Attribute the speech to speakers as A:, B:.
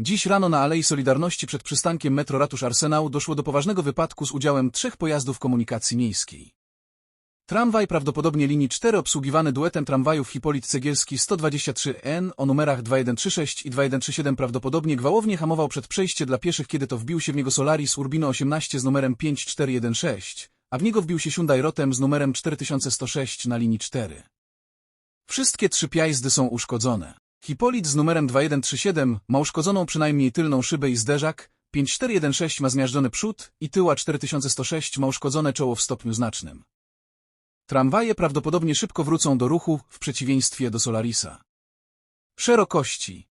A: Dziś rano na Alei Solidarności przed przystankiem metro Ratusz Arsenał doszło do poważnego wypadku z udziałem trzech pojazdów komunikacji miejskiej. Tramwaj prawdopodobnie linii 4 obsługiwany duetem tramwajów Hipolit Cegielski 123N o numerach 2136 i 2137 prawdopodobnie gwałownie hamował przed przejście dla pieszych, kiedy to wbił się w niego Solaris Urbino 18 z numerem 5416, a w niego wbił się Hyundai Rotem z numerem 4106 na linii 4. Wszystkie trzy pjazdy są uszkodzone. Hipolit z numerem 2137 ma uszkodzoną przynajmniej tylną szybę i zderzak, 5416 ma zmiażdżony przód i tyła 4106 ma uszkodzone czoło w stopniu znacznym. Tramwaje prawdopodobnie szybko wrócą do ruchu w przeciwieństwie do Solarisa. Szerokości